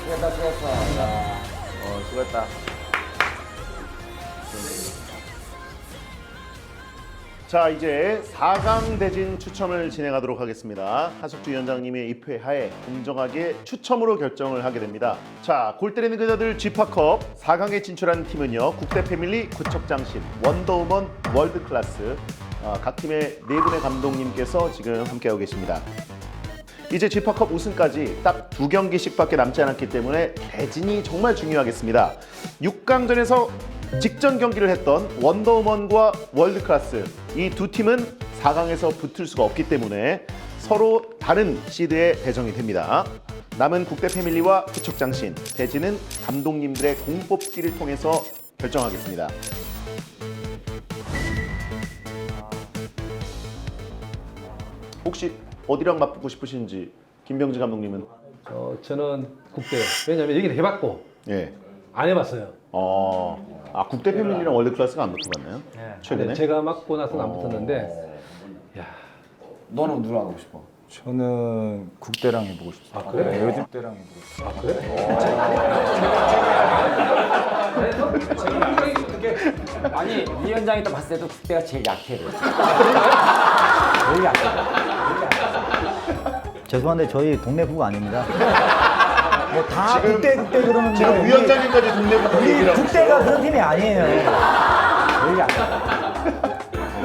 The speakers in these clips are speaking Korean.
수고했다 수고했어. 야. 어, 수고했다. 자 이제 4강 대진 추첨을 진행하도록 하겠습니다. 하석주 위원장님의 입회하에 공정하게 추첨으로 결정을 하게 됩니다. 자, 골 때리는 그녀들 G파컵 4강에 진출한 팀은요. 국대 패밀리 구척장신, 원더우먼 월드클래스 아, 각 팀의 네 분의 감독님께서 지금 함께하고 계십니다. 이제 G파컵 우승까지 딱 두 경기씩밖에 남지 않았기 때문에 대진이 정말 중요하겠습니다. 6강전에서 직전 경기를 했던 원더우먼과 월드클래스 이 두 팀은 4강에서 붙을 수가 없기 때문에 서로 다른 시드에 배정이 됩니다. 남은 국대 패밀리와 구척장신 대진은 감독님들의 공뽑기를 통해서 결정하겠습니다. 혹시 어디랑 맞붙고 싶으신지 김병지 감독님은 어, 저는 국대. 왜냐면 여기는 해봤고 예. 안 해봤어요. 어, 아 국대 패밀리랑 월드 클래스가 안 붙어봤나요? 최근에? 근데 제가 맡고 나서는 안 붙었는데, 야, 너는 누구 하고 싶어? 저는 국대랑 해보고 싶습니다. 아, 그래? 네, 요즘 때랑 해보고 싶습니다. 아니 위원장이 또 봤을 때도 국대가 제일 약해. 제일 약해. 죄송한데 저희 동네 부부 아닙니다. 뭐다 국대 국대 그러는데 지금 우리- 위원장님까지 동네 분들 우리 얘기를 하고 국대가 그런 팀이 아니에요. 제일 약해.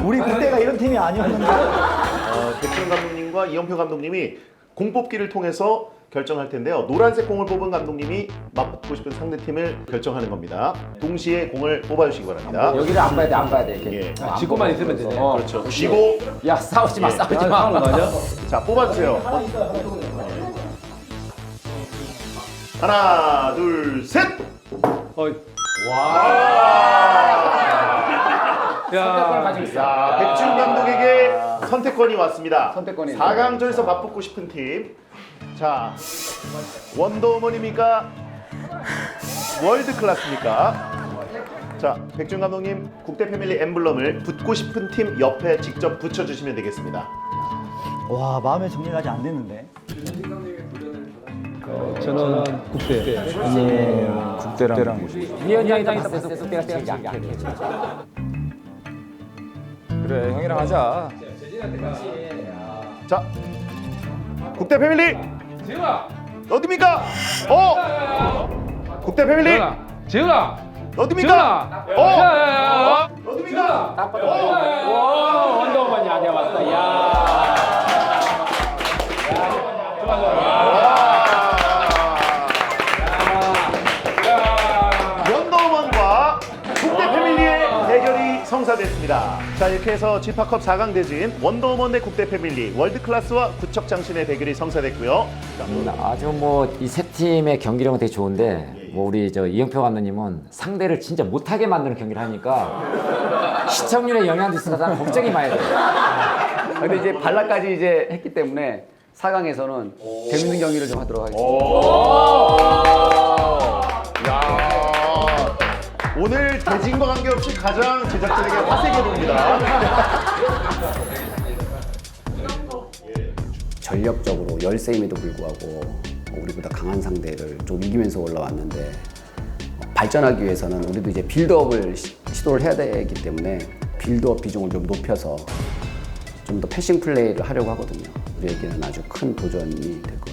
우리 국대가 이런 팀이 아니었는데 어, 백준 감독님과 이영표 감독님이 공 뽑기를 통해서 결정할 텐데요. 노란색 공을 뽑은 감독님이 맞붙고 싶은 상대 팀을 결정하는 겁니다. 동시에 공을 뽑아주시기 바랍니다. 여기를 안 봐야 돼, 안 봐야 돼. 이렇게. 예. 어, 안 지고만 보고. 있으면 되네. 어. 그렇죠. 쥐고 야 싸우지 마, 예. 싸우지 아, 마. 싸우는 거 아니야? 자 뽑아주세요. 하나, 둘, 셋. 어, 선택권을 야, 가지고 있어. 자, 백준 감독에게 선택권이 왔습니다. 선택권이 4강전에서 맞붙고 싶은 팀. 자, 원더우먼입니까? 월드 클래스입니까? 자, 백준 감독님 국대 패밀리 엠블럼을 붙고 싶은 팀 옆에 직접 붙여주시면 되겠습니다. 와 마음의 정리가 아직 안 됐는데. 저는 국대. 국대랑 해보고 싶습니다. 위원장이 딱 봤을 때도 국대가 제일 약해. 그래, 형이랑 하자. 자, 국대 패밀리 재훈아, 어디입니까? 어, 국대 패밀리? 재훈아, 어디입니까? 어, 야, 어디입니까? 딱 봐도 와, 원더우먼이 아니야, 맞다. 야. 성사됐습니다. 자 이렇게 해서 지파컵 4강 대진 원더우먼 대 국대 패밀리 월드클래스와 구척장신의 대결이 성사됐고요. 아주 뭐 이 세 팀의 경기력은 되게 좋은데 뭐 우리 저 이영표 감독님은 상대를 진짜 못하게 만드는 경기를 하니까 시청률에 영향도 있어서 나는 걱정이 많이 돼요. 근데 이제 발라까지 이제 했기 때문에 4강에서는 재밌는 경기를 좀 하도록 하겠습니다. 오늘 대진과 관계없이 가장 제작진에게 화색이 돕니다. 전력적으로 열세임에도 불구하고 우리보다 강한 상대를 좀 이기면서 올라왔는데 발전하기 위해서는 우리도 이제 빌드업을 시, 시도를 해야 되기 때문에 빌드업 비중을 좀 높여서 좀 더 패싱 플레이를 하려고 하거든요. 우리에게는 아주 큰 도전이 될 것